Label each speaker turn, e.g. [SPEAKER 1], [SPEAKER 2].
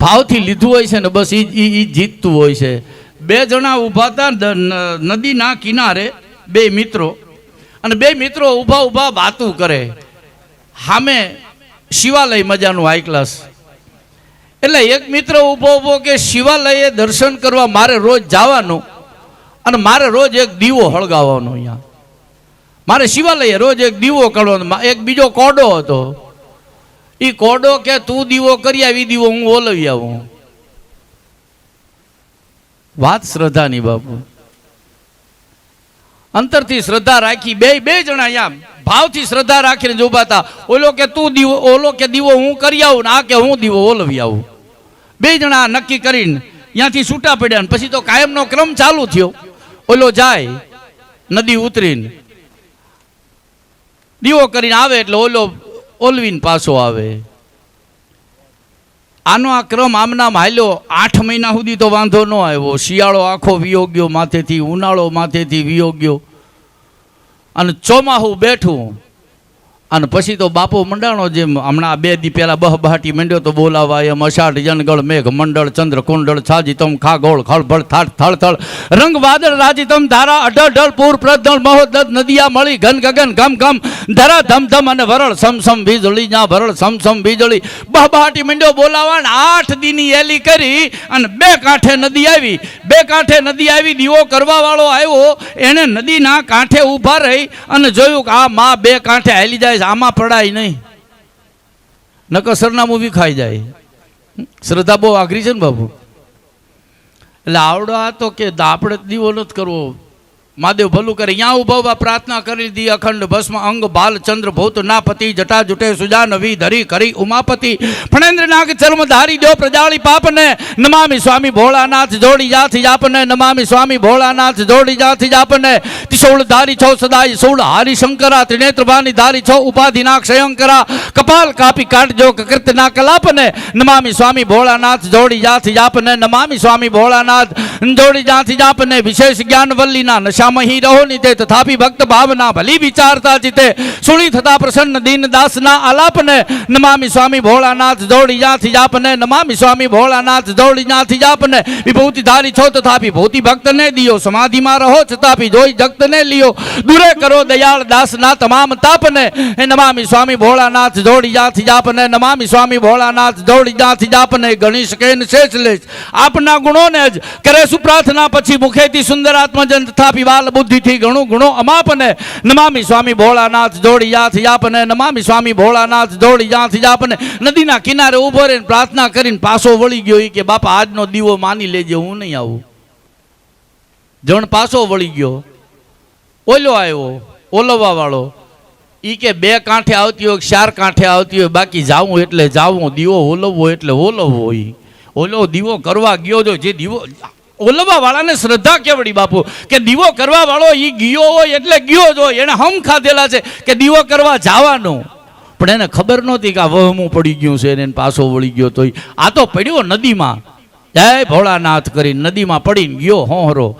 [SPEAKER 1] ભાવથી લીધું હોય છે ને બસ એ એ જીતતું હોય છે. બે જણા ઊભા હતા નદીના કિનારે, બે મિત્રો. અને બે મિત્રો ઊભા ઊભા વાતું કરે. સામે શિવાલય મજાનું હાઈ ક્લાસ એટલે એક મિત્ર ઊભો ઊભો કે, શિવાલયે દર્શન કરવા મારે રોજ જવાનું અને મારે રોજ એક દીવો હળગાવવાનો અહીંયા. મારે શિવાલયે રોજ એક દીવો કરવાનો. એક બીજો કોડો હતો. એ કોડો કે તું દીવો કરી આવી, દીવો હું ઓલવી આવું. વાત શ્રદ્ધાની બાપુ. અંતરથી શ્રદ્ધા રાખી બે બે જણા અહીંયા ભાવથી શ્રદ્ધા રાખીને જ ઊભા હતા. ઓલો કે તું દીવો, ઓલો કે દીવો હું કરી આવું ને આ કે હું દીવો ઓલવી આવું. બે જણા નક્કી કરીને ત્યાંથી છૂટા પડ્યા ને પછી તો કાયમનો ક્રમ ચાલુ થયો. ઓલો જાય, નદી ઉતરીને. દીવો કરીને આવે એટલે ઓલો ઓલવીને પાછો આવે. આનો આ ક્રમ આમનામ હાલ્યો, આઠ મહિના સુધી તો વાંધો ન આવ્યો. શિયાળો આખો વિયોગ્યો માથેથી, ઉનાળો માથેથી વિયોગ્યો અને ચોમાહું બેઠું. અને પછી તો બાપો મંડાણો જેમ હમણાં બે દી પહેલા બહબહાટી મંડ્યો તો બોલાવા એમ અષાઢ, જનગળ, મેઘ, મંડળ, ચંદ્ર, કુંડળ છાજીતમ ખાગોળ, ખળભળ, થાળ, થળ થળ, રંગ, વાદળ રાજીતમ ધારા, અઢળ, ઢળ, પૂર, પ્રદળ મહોદત નદિયા, મળી, ઘન, ગગન, ઘમ ઘમ, ધરા, ધમ ધમ અને વરળ, સમ સમ, વીજળી, જ્યાં વરળ સમસમ વીજળી. વીજળી બહબહાટી મંડ્યો બોલાવા ને આઠ દીની એલી કરી અને બે કાંઠે નદી આવી. બે કાંઠે નદી આવી, દીવો કરવા વાળો આવ્યો. એને નદીના કાંઠે ઊભા રહી અને જોયું કે આ માં બે કાંઠે હાલી જાય છે. આમાં પડાય નહીં. નકર સરનામું ખાઈ જાય. શ્રદ્ધા બહુ આઘરી છે ને બાબુ એટલે આવડો આ તો કે આપણે દીવો નથી કરવો. મહાદેવ ભલું કરે અહીંયા ઉભવવા ઊભા પ્રાર્થના કરી દી અખંડ ભસ્મ અંગ બાલ ચંદ્ર ભૌત નાપતિ જટા જુટે સુજા નવી ધરી કરી ઉમાપતિ. ફણેન્દ્ર નાગ ચર્મ ધારી દો પ્રજાળી પાપને, નમામી સ્વામી ભોળાનાથ જોડી જાથી જાપને, નમામી સ્વામી ભોળાનાથ જોડી જાથી જાપને. ત્રિશૂળ ધારી છો સદાય સૂળ હારી શંકરા, ત્રિનેત્ર ભાની ધારી છો ઉપાધિના ક્ષયંકરા. કપાલ કાપી કાઢજો કૃત ના કલાપને, નમામી સ્વામી ભોળાનાથ જોડી જાથી જાપને, નમામી સ્વામી ભોળાનાથ જોડી જાથી જાપને. વિશેષ જ્ઞાન વલ્લીના નશામહી રહો નિતે તથાપી ભક્ત ભાવના ભલી વિચારતા જીતે સુણી થતા પ્રસન્ન દીન દાસના આલાપને નમામી સ્વામી ભોળાનાથ દોડી જાથી જાપને નમામી સ્વામી ભોળાનાથ દોડી જાથી જાપને વિભૂતિ ધારી છો તથાપી ભૂતિ ભક્તને દિયો સમાધિમાં રહો છતાપી જોઈ જગતને લિયો. દૂરે કરો દયાળ દાસના તમામ તાપને હે નમામી સ્વામી ભોળાનાથ દોડી જાથી જાપને નમામી સ્વામી ભોળાનાથ દોડી જાથી જાપને ગણી શકે ને શેષ લેશ આપના ગુણોને જ કરે સુપ્રાર્થના પછી મુખેથી સુંદર આત્મજન તથાપી બાલ બુદ્ધિથી ઘણું ગુણો અમાપને. નમામી સ્વામી ભોળાનાથ દોડી યાથ યાપને નમામી સ્વામી ભોળાનાથ દોડી યાથ યાપને નદીના કિનારે ઊભો રહીને પ્રાર્થના કરીને પાછો વળી ગયો કે, બાપા, આજનો દીવો માની લેજે, હું નહીં આવું. જણ પાછો વળી ગયો. ઓલો આવ્યો ઓલવા વાળો ઈ કે, બે કાંઠે આવતી હોય ચાર કાંઠે આવતી હોય, બાકી જાવું એટલે જાવું દીવો ઓલવવો એટલે ઓલવવો ઓલો દીવો કરવા ગયો જો, જે દીવો ઓલવા વાળાને શ્રદ્ધા કેવડી બાપુ? કે દીવો કરવા વાળો એ ગયો હોય એટલે ગયો જ હોય. એને હમ ખાધેલા છે કે દીવો કરવા જવાનો. પણ એને ખબર નહોતી કે આ વહમું પડી ગયું છે એને પાછો વળી ગયો તો આ તો પડ્યો નદીમાં. જય ભોળાનાથ કરી નદીમાં પડીને ગયો હોહરો.